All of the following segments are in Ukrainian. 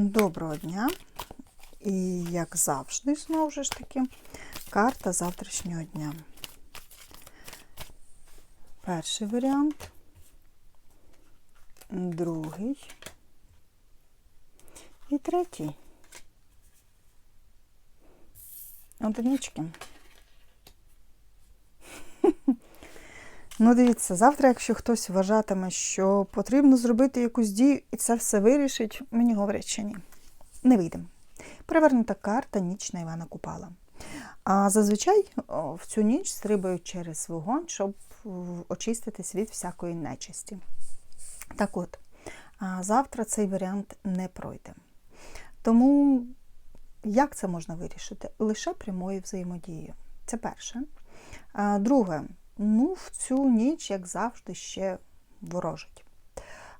Доброго дня. І, як завжди, знову ж таки, карта завтрашнього дня. Перший варіант, другий і третій. Одинички. Ну, дивіться, завтра, якщо хтось вважатиме, що потрібно зробити якусь дію і це все вирішить, мені говорять, що ні. Не вийдемо. Перевернута карта ніч на Івана Купала. А зазвичай в цю ніч стрибають через вогонь, щоб очиститись від всякої нечисті. Так от, завтра цей варіант не пройде. Тому як це можна вирішити? Лише прямою взаємодією. Це перше. Друге, ну, в цю ніч, як завжди, ще ворожить.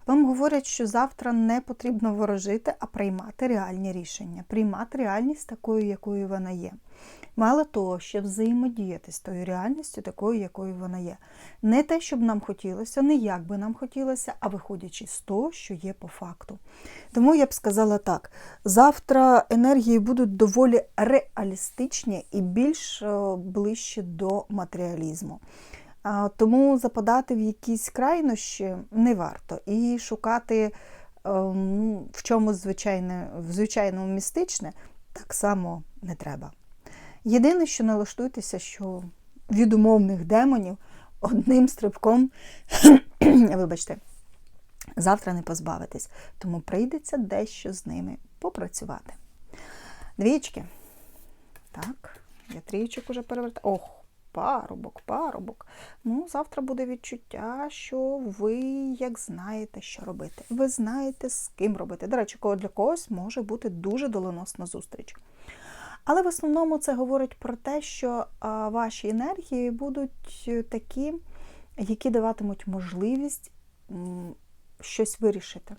Вам говорять, що завтра не потрібно ворожити, а приймати реальні рішення, приймати реальність такою, якою вона є. Мало того, ще взаємодіяти з тою реальністю, такою, якою вона є. Не те, щоб нам хотілося, не як би нам хотілося, а виходячи з того, що є по факту. Тому я б сказала так: завтра енергії будуть доволі реалістичні і більш е, ближче до матеріалізму. Тому западати в якісь крайнощі не варто і шукати ем, в чомусь звичайне, в звичайному містичне так само не треба. Єдине, що налаштуйтеся, що від умовних демонів одним стрибком, вибачте, завтра не позбавитись, тому прийдеться дещо з ними попрацювати. Двічки. Так, я трійчик уже перевертаю. Ох, парубок, парубок. Ну, завтра буде відчуття, що ви як знаєте, що робити. Ви знаєте, з ким робити. До речі, для когось може бути дуже доленосна зустріч. Але в основному це говорить про те, що ваші енергії будуть е, такі, які даватимуть можливість щось вирішити.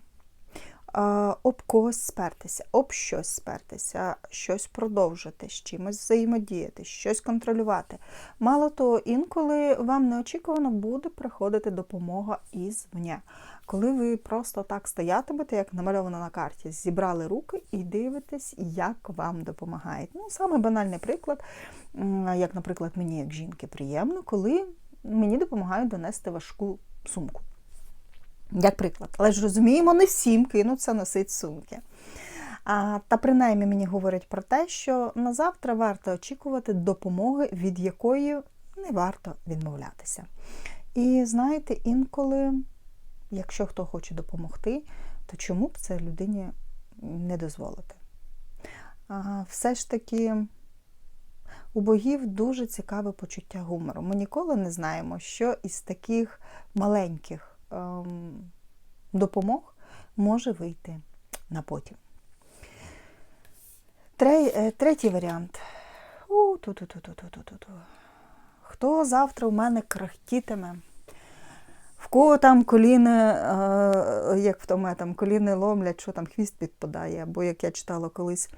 Об когось спертися, об щось спертися, щось продовжити, з чимось взаємодіяти, щось контролювати. Мало того, інколи вам неочікувано буде приходити допомога ізвня. Коли ви просто так стоятимете, як намальовано на карті, зібрали руки і дивитесь, як вам допомагають. Ну, саме банальний приклад, як, наприклад, мені, як жінки, приємно, коли мені допомагають донести важку сумку. Як приклад. Але ж розуміємо, не всім кинуться носити сумки. А, та принаймні мені говорять про те, що на завтра варто очікувати допомоги, від якої не варто відмовлятися. І знаєте, інколи, якщо хто хоче допомогти, то чому б це людині не дозволити? А, все ж таки. У богів дуже цікаве почуття гумору. Ми ніколи не знаємо, що із таких маленьких допомог може вийти на потім. Е, Третій варіант. У, ту-ту-ту-ту-ту-ту-ту. Хто завтра у мене крахтітиме? В кого там коліни, е, як в тому там коліни ломлять, що там хвіст підпадає, або як я читала колись,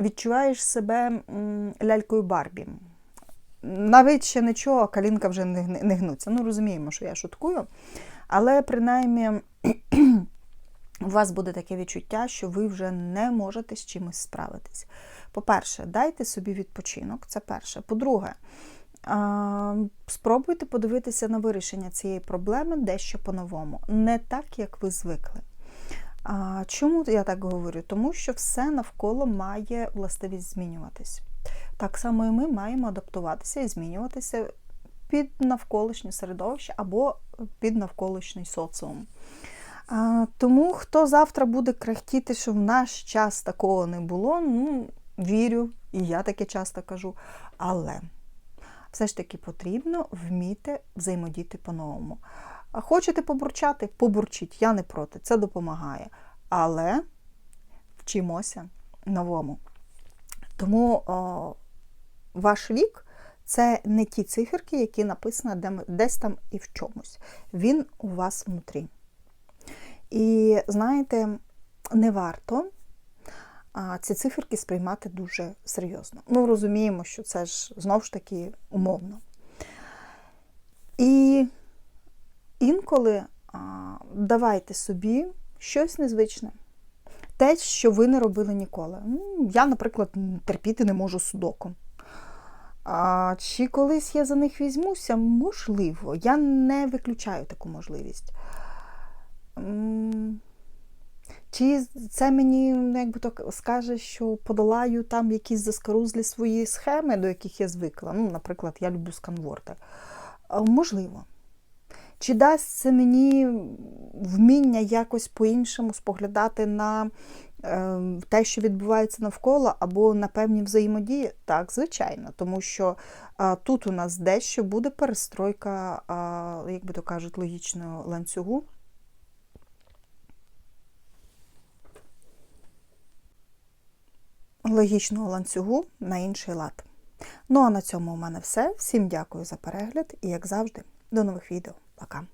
відчуваєш себе лялькою Барбі. Навіть ще нічого, а колінка вже не гнуться. Ну, розуміємо, що я шуткую. Але принаймні у вас буде таке відчуття, що ви вже не можете з чимось справитись. По-перше, дайте собі відпочинок, це перше. По-друге, спробуйте подивитися на вирішення цієї проблеми дещо по-новому, не так, як ви звикли. Чому я так говорю? Тому що все навколо має властивість змінюватись. Так само і ми маємо адаптуватися і змінюватися під навколишнє середовище або під навколишній соціум. Тому хто завтра буде крахтіти, що в наш час такого не було, ну, вірю, і я таке часто кажу. Але все ж таки потрібно вміти взаємодіяти по-новому. Хочете побурчати? Побурчіть, я не проти, це допомагає. Але вчимося новому. Тому о, ваш вік це не ті циферки, які написані десь там і в чомусь. Він у вас внутрі. І знаєте, не варто ці циферки сприймати дуже серйозно. Ну, розуміємо, що це ж знову ж таки умовно. І інколи давайте собі щось незвичне. те, що ви не робили ніколи. Я, наприклад, терпіти не можу судоку. А, чи колись я за них візьмуся? Можливо. Я не виключаю таку можливість. Чи це мені, як якби так скаже, що подолаю там якісь заскорузлі свої схеми, до яких я звикла. Ну, наприклад, я люблю сканворди. Можливо. Чи дасть це мені вміння якось по-іншому споглядати на е, те, що відбувається навколо, або на певні взаємодії? Так, звичайно, тому що е, тут у нас дещо буде перестройка, е, як би то кажуть, логічного ланцюгу. Логічного ланцюгу на інший лад. Ну а на цьому у мене все. Всім дякую за перегляд і, як завжди, до нових відео. Пока!